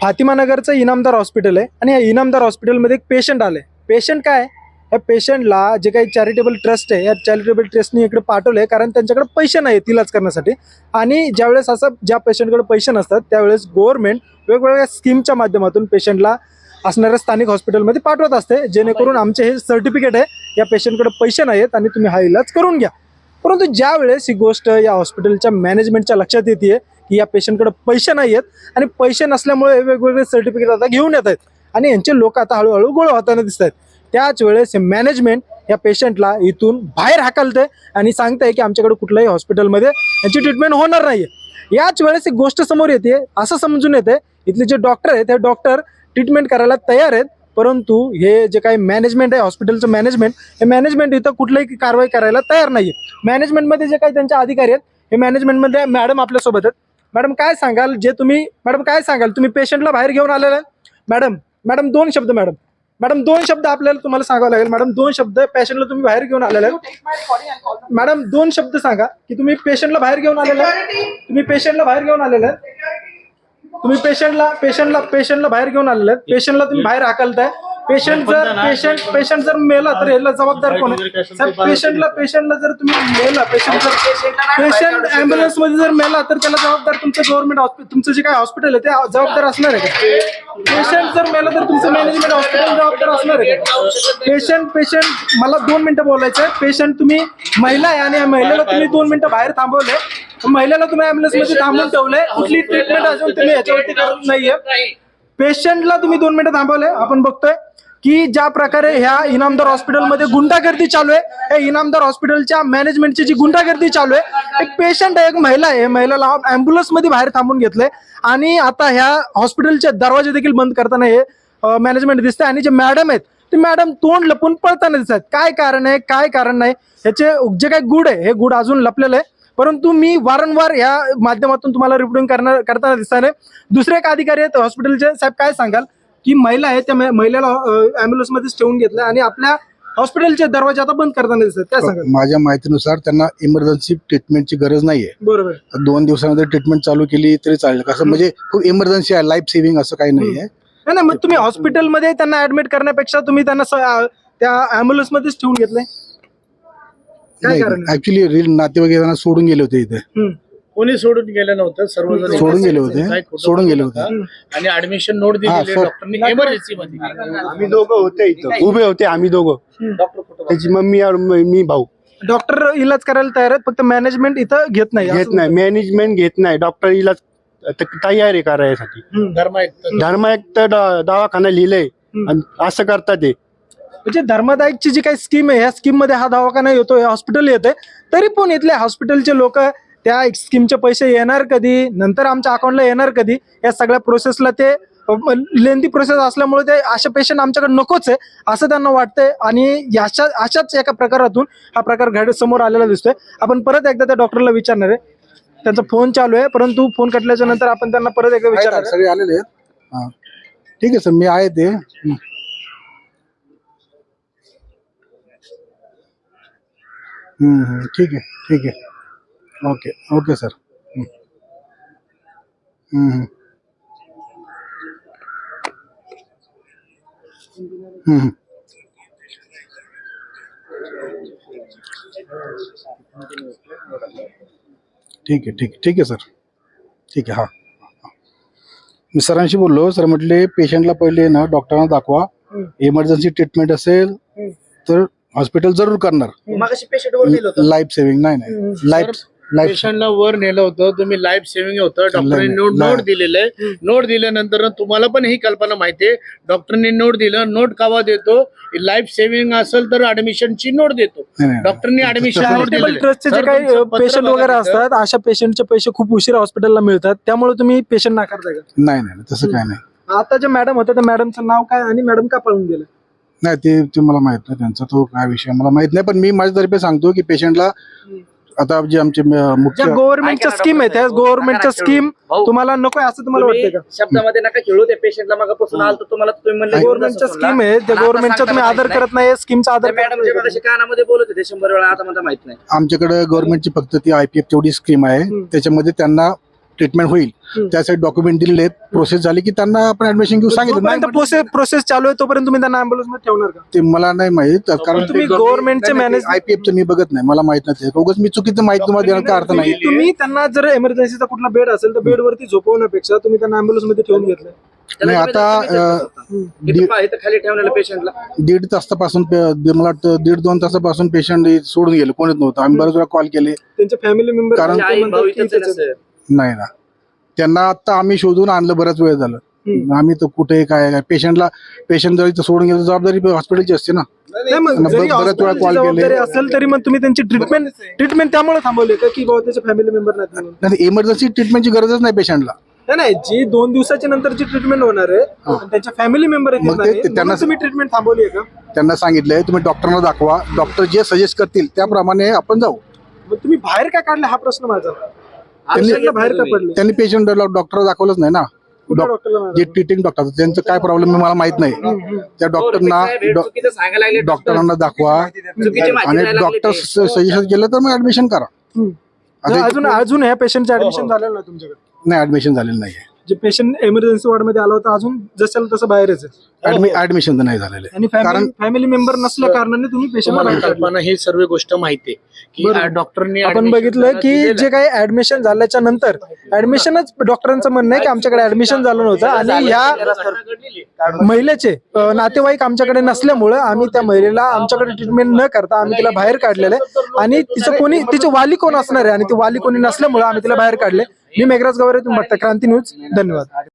Fatima नगरचं Inamdar hospital आहे आणि या इनामदार हॉस्पिटलमध्ये एक पेशंट आले पेशंट काय? या पेशंटला जे काही चॅरिटेबल ट्रस्ट आहे या चॅरिटेबल ट्रस्टनी इकडे पाठवले कारण त्यांच्याकडे पैसे नाही आहेत इलाज करण्यासाठी. आणि ज्यावेळेस असं ज्या पेशंटकडे पैसे नसतात त्यावेळेस गव्हर्नमेंट वेगवेगळ्या स्कीमच्या माध्यमातून पेशंटला असणाऱ्या स्थानिक हॉस्पिटलमध्ये पाठवत असते. जेणेकरून आमचे हे सर्टिफिकेट आहे या पेशंटकडे पैसे नाही आहेत आणि तुम्ही हा इलाज करून घ्या. परंतु ज्यावेळेस ही गोष्ट या हॉस्पिटलच्या मॅनेजमेंटच्या लक्षात येते की या पेशंटकडे पैसे नाही आहेत आणि पैसे नसल्यामुळे वेगवेगळे सर्टिफिकेट आता घेऊन येत आहेत. आणि यांचे लोक आता हळूहळू गोळ होताना दिसत आहेत. त्याच वेळेस हे मॅनेजमेंट या पेशंटला इथून बाहेर हाकलते आणि सांगते की आमच्याकडे कुठल्याही हॉस्पिटलमध्ये यांची ट्रीटमेंट होणार नाही याच वेळेस एक गोष्ट समोर येते असं समजून येते इथले जे डॉक्टर आहेत ते डॉक्टर ट्रीटमेंट करायला तयार आहेत परंतु हे जे काही मॅनेजमेंट आहे हॉस्पिटलचं मॅनेजमेंट हे मॅनेजमेंट इथं कुठल्याही कारवाई करायला तयार नाही आहे मॅनेजमेंटमध्ये जे काही त्यांचे अधिकारी आहेत हे मॅनेजमेंटमध्ये मॅडम आपल्यासोबत आहेत. मॅडम काय सांगाल? जे तुम्ही मॅडम काय सांगाल? तुम्ही पेशंटला बाहेर घेऊन आलेला मॅडम मॅडम दोन शब्द मॅडम. मॅडम दोन शब्द आपल्याला तुम्हाला सांगावं लागेल. मॅडम दोन शब्द पेशंटला तुम्ही बाहेर घेऊन आलेला मॅडम दोन शब्द सांगा की तुम्ही पेशंटला बाहेर घेऊन आलेला तुम्ही पेशंटला बाहेर घेऊन आलेला तुम्ही पेशंटला पेशंटला पेशंटला बाहेर घेऊन आलेला पेशंटला तुम्ही बाहेर हाकलताय? पेशंट जर पेशंट पेशंट जर मेला तर याला जबाबदार कोण आहे? साहेब, पेशंटला पेशंटला जर तुम्ही मेला पेशंट जर पेशंट अँब्युलन्समध्ये जर मेला तर त्याला जबाबदार तुमचं गव्हर्नमेंट तुमचं जे काय हॉस्पिटल आहे ते जबाबदार असणार आहे का? पेशंट जर मेला तर तुमचं मॅनेजमेंट हॉस्पिटल जबाबदार असणार आहे का? पेशंट पेशंट मला दोन मिनिटं बोलायचं आहे. पेशंट तुम्ही महिला आहे आणि या महिलेला तुम्ही दोन मिनिटं बाहेर थांबवले महिलेला तुम्ही अँब्युलन्समध्ये थांबून ठेवलंय. कुठली ट्रीटमेंट अजून तुम्ही याच्यावरती करत नाहीये. पेशंटला तुम्ही दोन मिनिटं थांबवले आपण बघतोय. की ज्या प्रकारे ह्या इनामदार हॉस्पिटलमध्ये गुंडागर्दी चालू आहे या इनामदार हॉस्पिटलच्या मॅनेजमेंटची जी गुंडागर्दी चालू आहे एक पेशंट आहे एक महिला आहे. महिलाला अँब्युलन्समध्ये बाहेर थांबून घेतलंय आणि आता ह्या हॉस्पिटलचे दरवाजे देखील बंद करताना हे मॅनेजमेंट दिसतंय. आणि जे मॅडम आहेत ते मॅडम तोंड लपून पळताना दिसत आहेत. काय कारण आहे काय कारण नाही ह्याचे जे काय गुड आहे हे गुड अजून लपलेलं आहे. परंतु मी वारंवार या माध्यमातून तुम्हाला रिपोर्टिंग करणार करताना दिसताना दुसरे एक अधिकारी आहेत हॉस्पिटलचे साहेब काय सांगाल? की महिला आहे त्या महिलेला अँब्युलन्स मध्येच ठेवून घेतलं आणि आपल्या हॉस्पिटलचे दरवाजे आता बंद करताना दिसतात. काय सांगाल? माझ्या माहितीनुसार त्यांना इमर्जन्सी ट्रीटमेंटची गरज नाहीये. बरोबर. दोन दिवसामध्ये ट्रीटमेंट चालू केली तरी चालेल. कसं म्हणजे खूप इमर्जन्सी आहे लाईफ सेव्हिंग असं काही नाहीये. नाही नाही, मग तुम्ही हॉस्पिटलमध्ये त्यांना ऍडमिट करण्यापेक्षा तुम्ही त्यांना स- त्या अँब्युलन्स मध्येच ठेवून घेतलंय? काय कारण आहे? ऍक्च्युली रील नातेवाईक येताना सोडून गेले होते इथे. हम्म. कोणी सोडून गेलं नव्हतं सर्वजण सोडून गेले होते. काय खोटं सोडून गेले होते. होता. आणि ऍडमिशन नोट हा, दिलेली सर. डॉक्टरनी इमर्जन्सी मध्ये. आम्ही दोघं होते इथं. उभे होते आम्ही दोघं. त्याची मम्मी और म- मी भाऊ. डॉक्टर इलाज करायला तयार आहेत फक्त मॅनेजमेंट इथं घेत नाही. घेत नाही. मॅनेजमेंट घेत नाही. डॉक्टर इलाज त- तयार आहे करायसाठी. धर्मायुक्त. धर्मायुक्त द- दवाखाना लिहिलंय. आणि असं करतात ते. म्हणजे धर्मदायकची जी काही स्कीम आहे ह्या स्कीममध्ये हा दवाखाना येतो हे हॉस्पिटल येते तरी पण इथले हॉस्पिटलचे लोक त्या स्कीमचे पैसे येणार कधी? नंतर आमच्या अकाउंटला येणार कधी? या सगळ्या प्रोसेसला ते लेंदी प्रोसेस असल्यामुळे ते असे पेशंट आमच्याकडे नकोच आहे असं त्यांना वाटतंय. आणि याच्या अशाच एका प्रकारातून हा प्रकार घड समोर आलेला दिसतोय. आपण परत एकदा त्या डॉक्टरला विचारणार आहे. त्यांचा फोन चालू आहे परंतु फोन कटल्याच्या नंतर आपण त्यांना परत एकदा विचारणार. सगळे आलेले आहेत. हा. ठीक आहे सर मी आहे ते. ठीक आहे ठीक आहे. Okay okay sir. ठीक आहे ठीक ठीक आहे सर ठीक आहे हा. मी सरांशी बोललो सर म्हटले पेशंटला पहिले ना डॉक्टरांना दाखवा. इमर्जन्सी ट्रीटमेंट असेल तर हॉस्पिटल जरूर करणार. लाईफ सेव्हिंग नाही नाही. लाईफ पेशंटला वर नेलं होतं तुम्ही लाईफ सेव्हिंग होतं. डॉक्टरांनी नोट नाही. नोट दिलेलं आहे नोट दिल्यानंतर तुम्हाला पण ही कल्पना माहिती आहे. डॉक्टरनी नोट दिलं नोट कावा देतो. लाईफ सेव्हिंग असेल तर ऍडमिशनची नोट देतो. नाही, नाही. डॉक्टरनी ऍडमिशन नोट चॅरिटेबल दिलेलं ट्रस्टचे जे काही तुमचं पत्र पेशंट वगैरे. असतात अशा पेशंटचे पैसे खूप उशिरा हॉस्पिटलला मिळतात. त्यामुळे तुम्ही पेशंट नाकारताय का? नाही नाही तसं काय नाही. आता जे मॅडम होत्या त्या मॅडमचं नाव काय आणि मॅडम का पळून गेले? नाही ते ते मला माहीत नाही. त्यांचा तो काय विषय मला माहीत नाही. पण मी माझ्या तर्फे सांगतो की पेशंटला आता जे आमचे म- ज्या मुख्य गव्हर्नमेंटच्या स्कीम आहे त्या गव्हर्नमेंटच्या स्कीम तुम्हाला नको असं तुम्हाला वाटतंय का? शब्दामध्ये नका खेळू त्या पेशंटला मग पासून आलं तर तुम्हाला तुम्ही म्हणले गव्हर्नमेंटच्या स्कीम आहे त्या गव्हर्नमेंटच्या तुम्ही आदर करत नाही स्कीमचा आदर करत मॅडम जे नाही. कानामध्ये बोलत होते शंभर वेळा आता मला माहीत नाही. आमच्याकडे गव्हर्नमेंटची फक्त ती आयपीएफ तेवढी स्कीम आहे. त्याच्यामध्ये त्यांना ट्रीटमेंट होईल. त्यासाठी डॉक्युमेंट दिलेले प्रोसेस झाली की त्यांना आपण ऍडमिशन घेऊ सांगितलं. नाही प्रोसेस प्रोसेस चालू आहे तोपर्यंत तुम्ही त्यांना अँब्युलन्समध्ये ठेवणार का? ते मला नाही माहीत. कारण तुम्ही गव्हर्नमेंटचे मॅनेज आयपीएफचं मी बघत नाही. मला माहीत नाही उगाच मी चुकीचं माहिती तुम्हाला देण्याचा अर्थ नाही. तुम्ही त्यांना जर एमर्जन्सीचा कुठला बेड असेल तर बेड वरती झोपवण्यापेक्षा तुम्ही त्यांना अँब्युलन्समध्ये ठेवून घेतलं नाही आता दीड- पा- इथं खाली ठेवलेलं पेशंटला दीड तासापासून मला वाटतं दीड दोन तासापासून पेशंट सोडून गेले. कोणीच नव्हतं. आम्ही बरेच वेळा कॉल केले. त्यांचे फॅमिली मेंबर कारण- नाही ना. त्यांना आता आम्ही शोधून आणलं बराच वेळ झालं. आम्ही तर कुठे काय काय पेशंटला पेशंट जर सोडून गेलं जबाबदारी हॉस्पिटलची असते ना. नाही मग त्यांना जरी ब- बऱ्याच वेळा hospital ची call केले. जबाबदारी असेल तरी मग तुम्ही त्यांची ट्रीटमेंट ट्रीटमेंट त्यामुळे थांबवली का की बाबा त्याचे फॅमिली मेंबर नाहीत म्हणून? नाही इमर्जन्सी ट्रीटमेंटची गरजच नाही पेशंटला. नाही नाही जी दोन दिवसाच्या नंतरची ट्रीटमेंट होणार आहे आणि त्यांच्या फॅमिली मेंबर मग ते- ते त्यांना- तुम्ही ट्रीटमेंट थांबवली आहे का? त्यांना सांगितलंय तुम्ही डॉक्टरांना दाखवा. डॉक्टर जे सजेस्ट करतील त्याप्रमाणे आपण जाऊ. मग तुम्ही बाहेर का काढले हा प्रश्न माझा? त्यांनी- पेशंटला बाहेर का पडले? त्यांनी पेशंट डॉक्टर दाखवलंच नाही ना? जे ट्रीटिंग डॉक्टर त्यांचं काय प्रॉब्लेम मला माहीत नाही. त्या डॉक्टरना लागले डॉक्टरांना दाखवा. आणि डॉक्टर ते. सजेशन केलं तर मग ऍडमिशन करा. अजून अजून ह्या पेशंटचं ऍडमिशन झालेलं ना तुमच्याकडे? नाही ऍडमिशन झालेलं नाही जे पेशंट एमर्जन्सी वॉर्डमध्ये आला होता अजून जसं तसं बाहेरच आहे. ऍडमिशन तर नाही झालेलं. आणि कारण- फॅमिली मेंबर नसल्या कारणाने तुम्ही पेशंट ही सर्व गोष्ट माहिती की. डॉक्टरनी आपण बघितलं की जे काही ऍडमिशन झाल्याच्यानंतर ऍडमिशनच डॉक्टरांचं म्हणणं आहे की आमच्याकडे ऍडमिशन झालं नव्हतं आणि ह्या आहे. महिलेचे नातेवाईक आमच्याकडे नसल्यामुळं आम्ही त्या महिलेला आमच्याकडे ट्रीटमेंट न करता आम्ही तिला बाहेर काढलेलं आहे आणि तिचं कोणी तिचे वाली कोण असणार आहे आणि ते वाली कोणी नसल्यामुळं आम्ही तिला बाहेर काढले मी मेघराज गवारे तुम्ही क्रांती न्यूज धन्यवाद